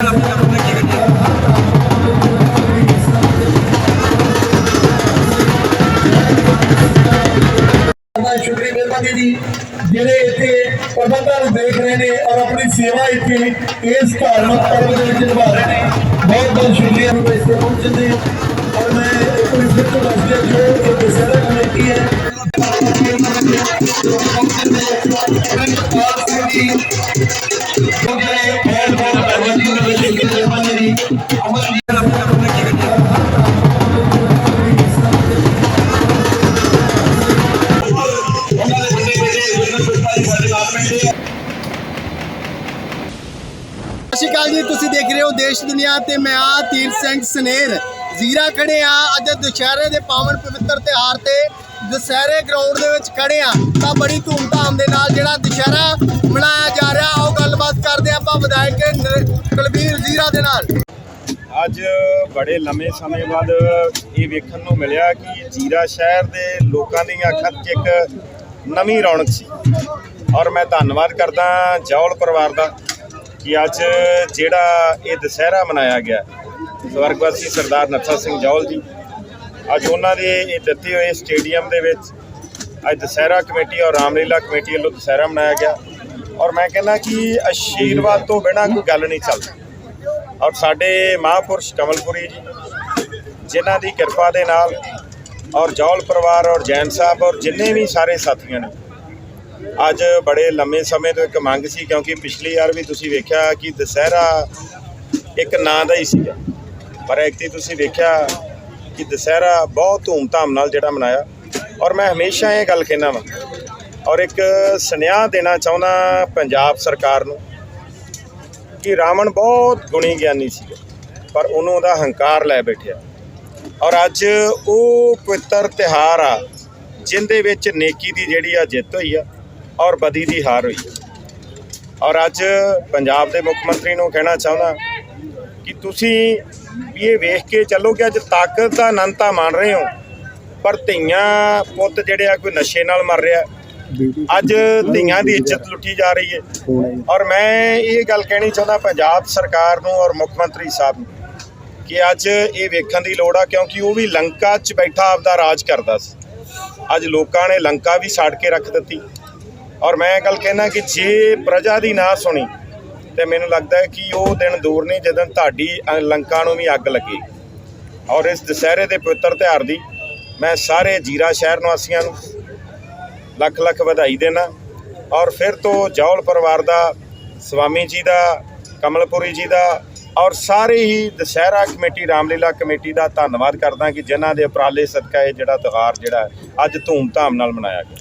ਦਾ ਸ਼ੁਕਰੀ ਮਿਹਰਬਾਨੀ ਜੀ ਜਿਹੜੇ ਇੱਥੇ ਪ੍ਰਬੰਧਾਂ ਨੂੰ ਦੇਖ ਰਹੇ ਨੇ ਔਰ ਆਪਣੀ ਸੇਵਾ ਇੱਥੇ ਇਸ ਧਾਰਮਿਕ ਪਰਬ ਦੇ ਵਿੱਚ ਨਿਭਾ ਰਹੇ ਨੇ ਬਹੁਤ ਬਹੁਤ ਸ਼ੁਕਰੀਆ ਨੂੰ ਇਸ ਤੇ ਪਹੁੰਚਦੇ ਔਰ ਮੈਂ ਇੱਕ ਵਾਰ ਫਿਰ ਤੋਂ ਦੱਸ ਦਿਆਂ ਜੋ ਇਹ ਦਸਹਿਰਾ ਕਮੇਟੀ ਹੈ ਸਤਿ ਸ਼੍ਰੀ ਅਕਾਲ ਜੀ, ਤੁਸੀਂ ਦੇਖ ਰਹੇ ਹੋ ਦੇਸ਼ ਦੁਨੀਆ ਤੇ ਮੈਂ ਆ ਤੀਰ ਸਿੰਘ ਸਨੇਰ। ਜ਼ੀਰਾ ਖੜੇ ਆ, ਅੱਜ ਦੁਸ਼ਹਿਰੇ ਦੇ ਪਾਵਨ ਪਵਿੱਤਰ ਤਿਉਹਾਰ ਤੇ ਦੁਸ਼ਹਿਰੇ ਗਰਾਊਂਡ ਦੇ ਵਿੱਚ ਖੜੇ ਆ। ਤਾਂ ਬੜੀ ਧੂਮਧਾਮ ਦੇ ਨਾਲ ਜਿਹੜਾ ਦੁਸ਼ਹਿਰਾ ਮਨਾਇਆ ਜਾ ਰਿਹਾ, ਉਹ ਗੱਲਬਾਤ ਕਰਦੇ ਹਾਂ ਆਪਾਂ ਵਿਧਾਇਕ ਕੁਲਬੀਰ ਜ਼ੀਰਾ ਦੇ ਨਾਲ। ਅੱਜ ਬੜੇ ਲੰਮੇ ਸਮੇਂ ਬਾਅਦ ਇਹ ਵੇਖਣ ਨੂੰ ਮਿਲਿਆ ਕਿ ਜੀਰਾ ਸ਼ਹਿਰ ਦੇ ਲੋਕਾਂ ਦੀਆਂ ਅੱਖਾਂ 'ਚ ਇੱਕ ਨਵੀਂ ਰੌਣਕ ਸੀ। ਔਰ ਮੈਂ ਧੰਨਵਾਦ ਕਰਦਾ ਜੌਲ ਪਰਿਵਾਰ ਦਾ ਕਿ ਅੱਜ ਜਿਹੜਾ ਇਹ ਦੁਸਹਿਰਾ ਮਨਾਇਆ ਗਿਆ, ਸਵਰਗਵਾਸੀ ਸਰਦਾਰ ਨੱਥਾ ਸਿੰਘ ਜੌਲ ਜੀ, ਅੱਜ ਉਹਨਾਂ ਦੇ ਇਹ ਦਿੱਤੇ ਹੋਏ ਸਟੇਡੀਅਮ ਦੇ ਵਿੱਚ ਅੱਜ ਦੁਸਹਿਰਾ ਕਮੇਟੀ ਔਰ ਰਾਮਲੀਲਾ ਕਮੇਟੀ ਵੱਲੋਂ ਦੁਸਹਿਰਾ ਮਨਾਇਆ ਗਿਆ। ਔਰ ਮੈਂ ਕਹਿੰਦਾ ਕਿ ਆਸ਼ੀਰਵਾਦ ਤੋਂ ਬਿਨਾਂ ਕੋਈ ਗੱਲ ਨਹੀਂ ਚੱਲਦੀ। ਔਰ ਸਾਡੇ ਮਹਾਂਪੁਰਸ਼ ਕਮਲਪੁਰੀ ਜੀ, ਜਿਨ੍ਹਾਂ ਦੀ ਕਿਰਪਾ ਦੇ ਨਾਲ ਔਰ ਜੌਲ ਪਰਿਵਾਰ ਔਰ ਜੈਨ ਸਾਹਿਬ ਔਰ ਜਿੰਨੇ ਵੀ ਸਾਰੇ ਸਾਥੀਆਂ ਨੇ, ਅੱਜ ਬੜੇ ਲੰਮੇ ਸਮੇਂ ਤੋਂ ਇੱਕ ਮੰਗ ਸੀ ਕਿਉਂਕਿ ਪਿਛਲੀ ਵਾਰ ਵੀ ਤੁਸੀਂ ਵੇਖਿਆ ਕਿ ਦੁਸਹਿਰਾ ਇੱਕ ਨਾਂ ਦਾ ਹੀ ਸੀਗਾ। ਪਰ ਐਕਤੀ ਤੁਸੀਂ ਵੇਖਿਆ ਕਿ ਦੁਸਹਿਰਾ ਬਹੁਤ ਧੂਮਧਾਮ ਨਾਲ ਜਿਹੜਾ ਮਨਾਇਆ ਔਰ ਮੈਂ ਹਮੇਸ਼ਾ ਇਹ ਗੱਲ ਕਹਿਣਾ ਵਾਂ ਔਰ ਇੱਕ ਸੁਨੇਹਾ ਦੇਣਾ ਚਾਹੁੰਦਾ ਪੰਜਾਬ ਸਰਕਾਰ ਨੂੰ ਕਿ ਰਾਵਣ ਬਹੁਤ ਗੁਣੀ ਗਿਆਨੀ ਸੀ ਪਰ ਉਹਨੂੰ ਉਹਦਾ ਹੰਕਾਰ ਲੈ ਬੈਠਿਆ ਔਰ ਅੱਜ ਉਹ ਪਵਿੱਤਰ ਤਿਹਾਰ ਆ, ਜਿੰਦੇ ਵਿੱਚ ਨੇਕੀ ਦੀ ਜਿਹੜੀ ਆ ਜਿੱਤ ਹੋਈ ਆ ਔਰ ਬਦੀ ਦੀ ਹਾਰ ਹੋਈ ਆ। ਔਰ ਅੱਜ ਪੰਜਾਬ ਦੇ ਮੁੱਖ ਮੰਤਰੀ ਨੂੰ ਕਹਿਣਾ ਚਾਹੁੰਦਾ ਕਿ ਤੁਸੀਂ ਇਹ ਵੇਖ ਕੇ ਚੱਲੋ ਕਿ ਅੱਜ ਤਾਕਤ ਦਾ ਆਨੰਦ ਤਾਂ ਮਾਣ ਰਹੇ ਹੋ, ਪਰ ਧੀਆਂ ਪੁੱਤ ਜਿਹੜੇ ਆ ਕੋਈ ਨਸ਼ੇ ਨਾਲ ਮਰ ਰਿਹਾ ਅੱਜ ਧੀਆਂ ਦੀ ਇੱਜ਼ਤ ਲੁੱਟੀ ਜਾ ਰਹੀ ਹੈ। ਔਰ ਮੈਂ ਇਹ ਗੱਲ ਕਹਿਣੀ ਚਾਹੁੰਦਾ ਪੰਜਾਬ ਸਰਕਾਰ ਨੂੰ ਔਰ ਮੁੱਖ ਮੰਤਰੀ ਸਾਹਿਬ ਨੂੰ ਕਿ ਅੱਜ ਇਹ ਵੇਖਣ ਦੀ ਲੋੜ ਆ ਕਿਉਂਕਿ ਉਹ ਵੀ ਲੰਕਾ 'ਚ ਬੈਠਾ ਆਪਦਾ ਰਾਜ ਕਰਦਾ ਸੀ। ਅੱਜ ਲੋਕਾਂ ਨੇ ਲੰਕਾ ਵੀ ਛੱਡ ਕੇ ਰੱਖ ਦਿੱਤੀ। ਔਰ ਮੈਂ ਇਹ ਗੱਲ ਕਹਿਣਾ ਕਿ ਜੇ ਪ੍ਰਜਾ ਦੀ ਨਾ ਸੁਣੀ ਤੇ ਮੈਨੂੰ ਲੱਗਦਾ ਹੈ ਕਿ ਉਹ ਦਿਨ ਦੂਰ ਨਹੀਂ ਜਦੋਂ ਤੁਹਾਡੀ ਲੰਕਾ ਨੂੰ ਵੀ ਅੱਗ ਲੱਗੇ। ਔਰ ਇਸ ਦੁਸਹਿਰੇ ਦੇ ਪਵਿੱਤਰ ਤਿਉਹਾਰ ਦੀ ਮੈਂ ਸਾਰੇ ਜੀਰਾ ਸ਼ਹਿਰ ਨਿਵਾਸੀਆਂ ਨੂੰ ਲੱਖ ਲੱਖ ਵਧਾਈ ਦੇਣਾ। ਔਰ ਫਿਰ ਤੋਂ ਜੌਲ ਪਰਿਵਾਰ ਦਾ, ਸਵਾਮੀ ਜੀ ਦਾ, ਕਮਲਪੁਰੀ ਜੀ ਦਾ, ਔਰ ਸਾਰੇ ਹੀ ਦੁਸਹਿਰਾ ਕਮੇਟੀ, ਰਾਮਲੀਲਾ ਕਮੇਟੀ ਦਾ ਧੰਨਵਾਦ ਕਰਦਾ ਕਿ ਜਿਨ੍ਹਾਂ ਦੇ ਉਪਰਾਲੇ ਸਦਕਾ ਇਹ ਜਿਹੜਾ ਤਿਉਹਾਰ ਜਿਹੜਾ ਅੱਜ ਧੂਮ-ਧਾਮ ਨਾਲ ਮਨਾਇਆ ਗਿਆ।